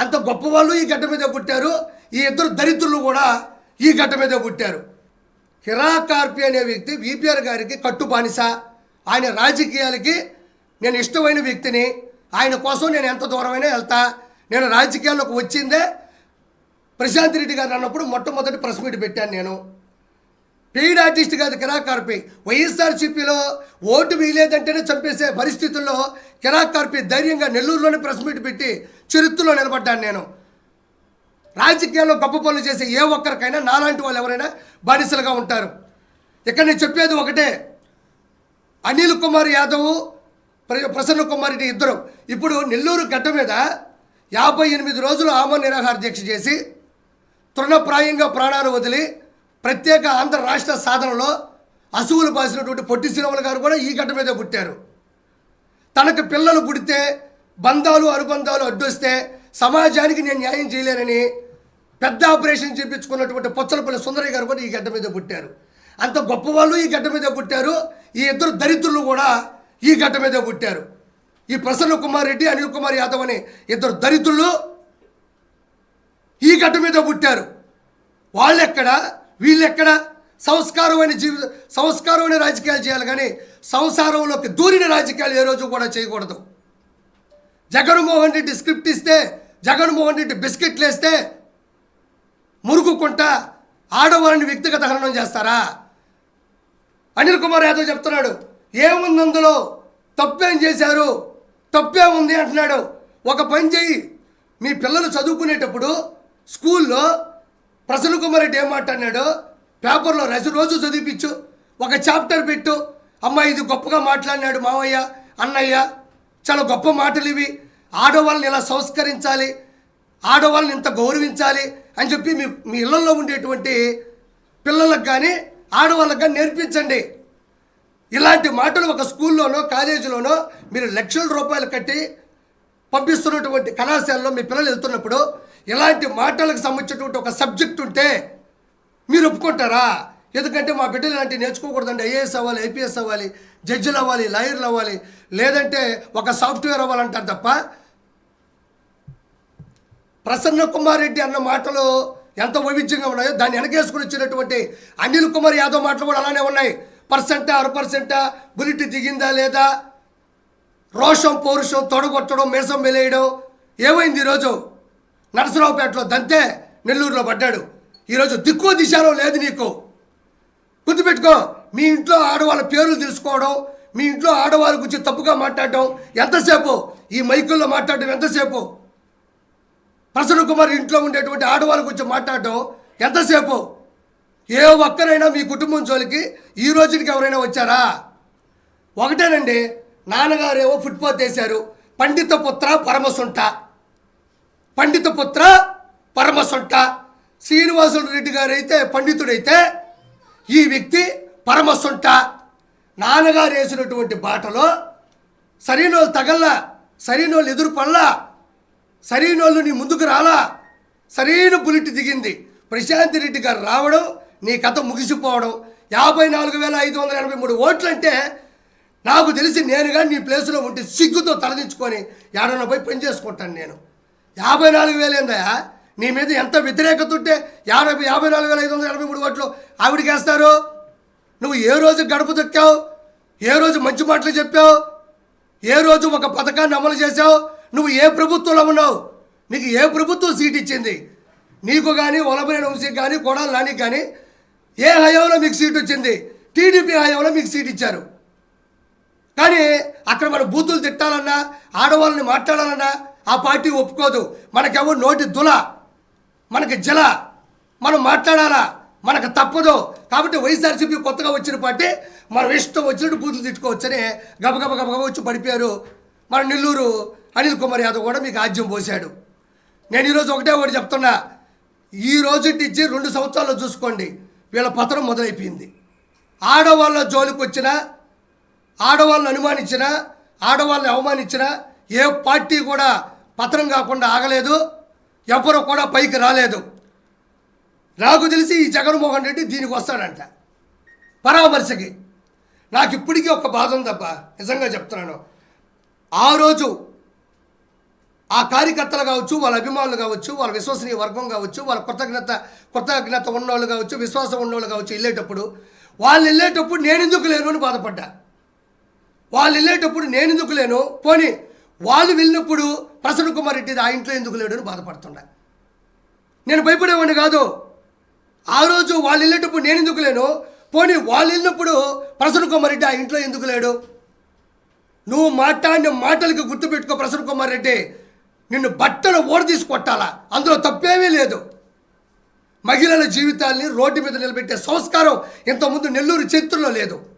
అంత గొప్పవాళ్ళు ఈ గడ్డ మీద పుట్టారు. ఈ ఇద్దరు దరిద్రులు కూడా ఈ గడ్డ మీద పుట్టారు. హిరా కార్పి అనే వ్యక్తి విపిఆర్ గారికి కట్టు బానిస. ఆయన రాజకీయాలకి నేను ఇష్టమైన వ్యక్తిని. ఆయన కోసం నేను ఎంత దూరమైనా వెళ్తా. నేను రాజకీయాల్లోకి వచ్చిందే ప్రశాంత్ రెడ్డి గారు అన్నప్పుడు మొట్టమొదటి ప్రెస్ మీట్ పెట్టాను నేను. పెయిడ్ ఆర్టిస్ట్ కాదు కిరాక్ కార్పి వైఎస్ఆర్సీపీలో ఓటు వీలేదంటేనే చంపేసే పరిస్థితుల్లో కిరాక్ కార్పి ధైర్యంగా నెల్లూరులోనే ప్రెస్ మీట్ పెట్టి చరిత్రలో నిలబడ్డాను నేను. రాజకీయాల్లో గొప్ప పనులు చేసే ఏ ఒక్కరికైనా నాలాంటి వాళ్ళు ఎవరైనా బానిసలుగా ఉంటారు. ఇక్కడ నేను చెప్పేది ఒకటే. అనిల్ కుమార్ యాదవ్ ప్రసన్న కుమార్ రెడ్డి ఇద్దరు. ఇప్పుడు నెల్లూరు గడ్డ మీద యాభై ఎనిమిది రోజులు ఆమ నిరాహార దీక్ష చేసి తృణప్రాయంగా ప్రాణాలు వదిలి ప్రత్యేక ఆంధ్ర రాష్ట్ర సాధనలో అసువులు పాసినటువంటి పొట్టి శ్రీరాములు గారు కూడా ఈ గడ్డ మీదే పుట్టారు. తనకు పిల్లలు పుడితే బంధాలు అనుబంధాలు అడ్డొస్తే సమాజానికి నేను న్యాయం చేయలేనని పెద్ద ఆపరేషన్ చేయించుకున్నటువంటి పొచ్చలపల్లి సుందరయ్య గారు కూడా ఈ గడ్డ మీద పుట్టారు. అంత గొప్పవాళ్ళు ఈ గడ్డ మీద పుట్టారు. ఈ ఇద్దరు దరిద్రులు కూడా ఈ గడ్డ మీద పుట్టారు. ఈ ప్రసన్న కుమార్ రెడ్డి అనిల్ కుమార్ యాదవ్ అనే ఇద్దరు దరిద్రులు ఈ గడ్డ మీద పుట్టారు. వాళ్ళెక్కడ? వీళ్ళెక్కడ? సంస్కారమైన జీవిత సంస్కారమైన రాజకీయాలు చేయాలి కానీ సంసారంలోకి దూరిన రాజకీయాలు ఏ రోజు కూడా చేయకూడదు. జగన్మోహన్ రెడ్డి స్క్రిప్ట్ ఇస్తే జగన్మోహన్ రెడ్డి బిస్కెట్లు వేస్తే మురుగుకుంటా ఆడవారిని వ్యక్తిగత హననం చేస్తారా? అనిల్ కుమార్ యాదవ్ చెప్తున్నాడు ఏముంది అందులో? తప్పేం చేశారు? తప్పే ఉంది అంటున్నాడు. ఒక పని చెయ్యి. మీ పిల్లలు చదువుకునేటప్పుడు స్కూల్లో ప్రసన్న కుమార్ రెడ్డి ఏం మాట్లాడినాడు పేపర్లో రసి రోజు చదివిపించు. ఒక చాప్టర్ పెట్టు. అమ్మ ఇది గొప్పగా మాట్లాడినాడు మావయ్య అన్నయ్య. చాలా గొప్ప మాటలు ఇవి. ఆడవాళ్ళని ఇలా సంస్కరించాలి? ఆడవాళ్ళని ఇంత గౌరవించాలి అని చెప్పి మీ మీ ఇళ్ళల్లో ఉండేటువంటి పిల్లలకు కానీ ఆడవాళ్ళకి కానీ నేర్పించండి. ఇలాంటి మాటలు ఒక స్కూల్లోనో కాలేజీలోనో మీరు లక్షల రూపాయలు కట్టి పంపిస్తున్నటువంటి కళాశాలలో మీ పిల్లలు వెళ్తున్నప్పుడు ఇలాంటి మాటలకు సంబంధించినటువంటి ఒక సబ్జెక్ట్ ఉంటే మీరు ఒప్పుకుంటారా? ఎందుకంటే మా బిడ్డలు ఇలాంటివి నేర్చుకోకూడదండి. ఐఏఎస్ అవ్వాలి ఐపీఎస్ అవ్వాలి జడ్జిలు అవ్వాలి లాయర్లు అవ్వాలి. లేదంటే ఒక సాఫ్ట్వేర్ అవ్వాలంటారు తప్ప ప్రసన్న కుమార్ రెడ్డి అన్న మాటలు ఎంత వైవిధ్యంగా ఉన్నాయో దాన్ని వెనకేసుకుని వచ్చినటువంటి అనిల్ కుమార్ యాదవ్ మాటలు కూడా అలానే ఉన్నాయి. పర్సెంటా అర పర్సెంటా బుల్లెట్ దిగిందా లేదా? రోషం పౌరుషం తొడగొట్టడం మీసం వెలేయడం ఏమైంది ఈరోజు? నరసరావుపేటలో దంతే నెల్లూరులో పడ్డాడు. ఈరోజు దిక్కు దిశాలో లేదు నీకు. గుర్తుపెట్టుకో మీ ఇంట్లో ఆడవాళ్ళ పేర్లు తెలుసుకోవడం మీ ఇంట్లో ఆడవాళ్ళ గురించి తప్పుగా మాట్లాడటం ఎంతసేపు? ఈ మైకుల్లో మాట్లాడటం ఎంతసేపు? ప్రసన్న కుమార్ ఇంట్లో ఉండేటువంటి ఆడవాళ్ళ గురించి మాట్లాడటం ఎంతసేపు? ఏ ఒక్కరైనా మీ కుటుంబం జోలికి ఈ రోజుకి ఎవరైనా వచ్చారా? ఒకటేనండి నాన్నగారేమో ఫుట్పాత్ వేశారు. పండిత పుత్ర పరమసుంట. పండిత పుత్ర పరమసుంట. శ్రీనివాసులు రెడ్డి గారు అయితే పండితుడైతే ఈ వ్యక్తి పరమసుంట. నాన్నగారు వేసినటువంటి బాటలో సరైన వాళ్ళు తగల్లా సరైన వాళ్ళు ఎదురు పడలా సరైన వాళ్ళు నీ ముందుకు రాలా సరైన బుల్లెట్ దిగింది. ప్రశాంత్ రెడ్డి గారు రావడం నీ కథ ముగిసిపోవడం యాభై నాలుగు వేల ఐదు వందల ఎనభై మూడు ఓట్లు అంటే నాకు తెలిసి నేనుగా నీ ప్లేస్లో ఉంటే సిగ్గుతో తలదించుకొని ఏడన్నా పోయి పని చేసుకుంటాను నేను. యాభై నాలుగు వేలు ఏందయ్యా నీ మీద ఎంత వ్యతిరేకత ఉంటే యాభై యాభై నాలుగు వేల ఐదు వందల ఎనభై మూడు ఓట్లు ఆవిడకేస్తారు? నువ్వు ఏ రోజు గడుపు తొక్కావు? ఏ రోజు మంచి మాటలు చెప్పావు? ఏ రోజు ఒక పథకాన్ని అమలు చేశావు? నువ్వు ఏ ప్రభుత్వంలో ఉన్నావు? నీకు ఏ ప్రభుత్వం సీట్ ఇచ్చింది? నీకు కానీ వలబరేణ వంశీకి కానీ కొడాలి నానికి కానీ ఏ హయాంలో మీకు సీట్ వచ్చింది? టీడీపీ హయాంలో మీకు సీట్ ఇచ్చారు. కానీ అక్కడ మన బూతులు తిట్టాలన్నా ఆడవాళ్ళని మాట్లాడాలన్నా ఆ పార్టీ ఒప్పుకోదు. మనకెవరు నోటి దులా. మనకి జల మనం మాట్లాడాలా? మనకు తప్పదు. కాబట్టి వైఎస్ఆర్సీపీ కొత్తగా వచ్చిన పార్టీ మనం ఇష్టం వచ్చినట్టు బూతులు తిట్టుకోవచ్చని గబగబ గబగబ వచ్చి పడిపోయారు. మన నెల్లూరు అనిల్ కుమార్ యాదవ్ కూడా మీకు ఆజ్యం పోశాడు. నేను ఈరోజు ఒకటే ఒకటి చెప్తున్నా. ఈ రోజు ఇచ్చి రెండు సంవత్సరాల్లో చూసుకోండి. వీళ్ళ పతనం మొదలైపోయింది. ఆడవాళ్ళ జోలికి వచ్చిన ఆడవాళ్ళని అనుమానించిన ఆడవాళ్ళని అవమానించిన ఏ పార్టీ కూడా పతనం కాకుండా ఆగలేదు. ఎవరు కూడా పైకి రాలేదు. నాకు తెలిసి ఈ జగన్మోహన్ రెడ్డి దీనికి వస్తాడంట. పరామర్శకి. నాకు ఇప్పటికీ ఒక బాధ ఉందబ్బా. నిజంగా చెప్తున్నాను. ఆ రోజు ఆ కార్యకర్తలు కావచ్చు వాళ్ళ అభిమానులు కావచ్చు వాళ్ళ విశ్వసనీయ వర్గం కావచ్చు వాళ్ళ కృతజ్ఞత కృతజ్ఞత ఉన్నవాళ్ళు కావచ్చు విశ్వాసం ఉన్నవాళ్ళు కావచ్చు వెళ్ళేటప్పుడు వాళ్ళు వెళ్ళేటప్పుడు నేను ఎందుకు లేను అని బాధపడ్డా. వాళ్ళు వెళ్ళేటప్పుడు నేను ఎందుకు లేను? పోనీ వాళ్ళు వెళ్ళినప్పుడు ప్రసన్న కుమార్ రెడ్డి ఆ ఇంట్లో ఎందుకు లేడు అని నేను భయపడేవాడిని కాదు. ఆ రోజు వాళ్ళు వెళ్ళేటప్పుడు నేను ఎందుకు లేను? పోనీ వాళ్ళు వెళ్ళినప్పుడు ప్రసన్న కుమార్ రెడ్డి ఆ ఇంట్లో ఎందుకు లేడు? నువ్వు మాట్లాడిన మాటలకి గుర్తుపెట్టుకో ప్రసన్న కుమార్ రెడ్డి. నిన్ను బట్టలు ఓడదీసి కొట్టాలా? అందులో తప్పేమీ లేదు. మహిళల జీవితాల్ని రోడ్డు మీద నిలబెట్టే సంస్కారం ఇంతకుముందు నెల్లూరు చరిత్రలో లేదు.